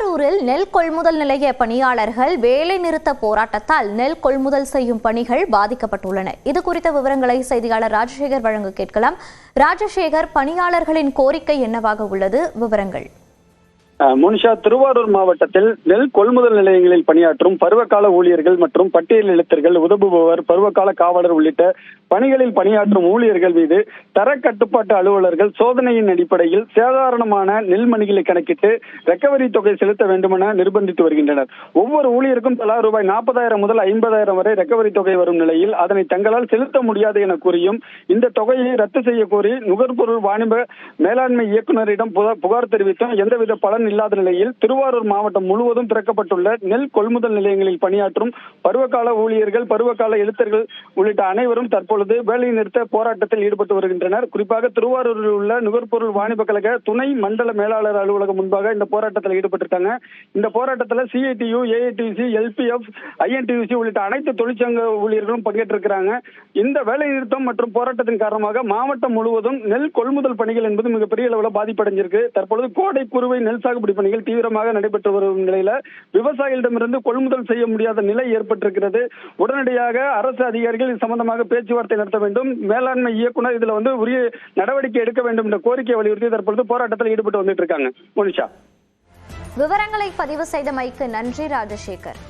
திருவாரூரில் நெல் கொள்முதல் நிலைய பணியாளர்கள் வேலை நிறுத்த போராட்டத்தால் நெல் கொள்முதல் செய்யும் பணிகள் பாதிக்கப்பட்டுள்ளன. இது குறித்த விவரங்களை செய்தியாளர் ராஜசேகர் வழங்க கேட்கலாம். ராஜசேகர் பணியாளர்களின் கோரிக்கை என்னவாக உள்ளது? விவரங்கள். முனிஷா திருவாரூர் மாவட்டத்தில் நெல் கொள்முதல் நிலையங்களில் பணியாற்றும் பருவகால ஊழியர்கள் மற்றும் பட்டியல் எழுத்தர்கள் உதவுபவர் பருவகால காவலர் உள்ளிட்ட பணிகளில் பணியாற்றும் ஊழியர்கள் மீது தர கட்டுப்பாட்டு அலுவலர்கள் சோதனையின் அடிப்படையில் சாதாரணமான நெல்மணிகளை கணக்கிட்டு ரெக்கவரி தொகை செலுத்த வேண்டுமென நிர்பந்தித்து வருகின்றனர். ஒவ்வொரு ஊழியருக்கும் தலா ரூபாய் நாற்பதாயிரம் முதல் ஐம்பதாயிரம் வரை ரெக்கவரி தொகை வரும் நிலையில் அதனை தங்களால் செலுத்த முடியாது என கூறியும் இந்த தொகையை ரத்து செய்ய கோரி நுகர்பொருள் வாணிப மேலாண்மை இயக்குநரிடம் புகார் தெரிவித்தும் எந்தவித பலன் இல்லாத நிலையில் திருவாரூர் மாவட்டம் முழுவதும் திறக்கப்பட்டுள்ள நெல் கொள்முதல் நிலையங்களில் பணியாற்றும் பருவகால ஊழியர்கள் பருவகால எழுத்தர்கள் உள்ளிட்ட அனைவரும் தற்பொழுது வேலை நிறுத்த போராட்டத்தில் ஈடுபட்டு வருகின்றனர். குறிப்பாக திருவாரூரில் உள்ள நுகர்பொருள் வாணிப கழக துணை மண்டல மேலாளர் அலுவலகம் முன்பாக இந்த போராட்டத்தில் ஈடுபட்டிருக்காங்க. இந்த போராட்டத்தில் சிஐடியு ஏஐடிசி எல்பிஎஃப் ஐஎன்டியூசி உள்ளிட்ட அனைத்து தொழிற்சங்க ஊழியர்களும் பங்கேற்றிருக்கிறாங்க. இந்த வேலை நிறுத்தம் மற்றும் போராட்டத்தின் காரணமாக மாவட்டம் முழுவதும் நெல் கொள்முதல் பணிகள் என்பது மிகப்பெரிய அளவில் பாதிப்படைஞ்சிருக்கு. தற்பொழுது கோடை குறுவை நெல் சாகுபடி பணிகள் தீவிரமாக நடைபெற்று வரும் நிலையில விவசாயிகளிடமிருந்து கொள்முதல் செய்ய முடியாத நிலை ஏற்பட்டிருக்கிறது. உடனடியாக அரசு அதிகாரிகள் இது சம்பந்தமாக பேச்சுவார்த்தை நடத்த வேண்டும். மேலாண்மை இயக்குனர் இதுல வந்து உரிய நடவடிக்கை எடுக்க வேண்டும் என்ற கோரிக்கை வலியுறுத்தி தற்பொழுது போராட்டத்தில் ஈடுபட்டு வந்துட்டு இருக்காங்க. மோனிஷா. விவரங்களை பதிவு செய்தமைக்கு நன்றி ராஜசேகர்.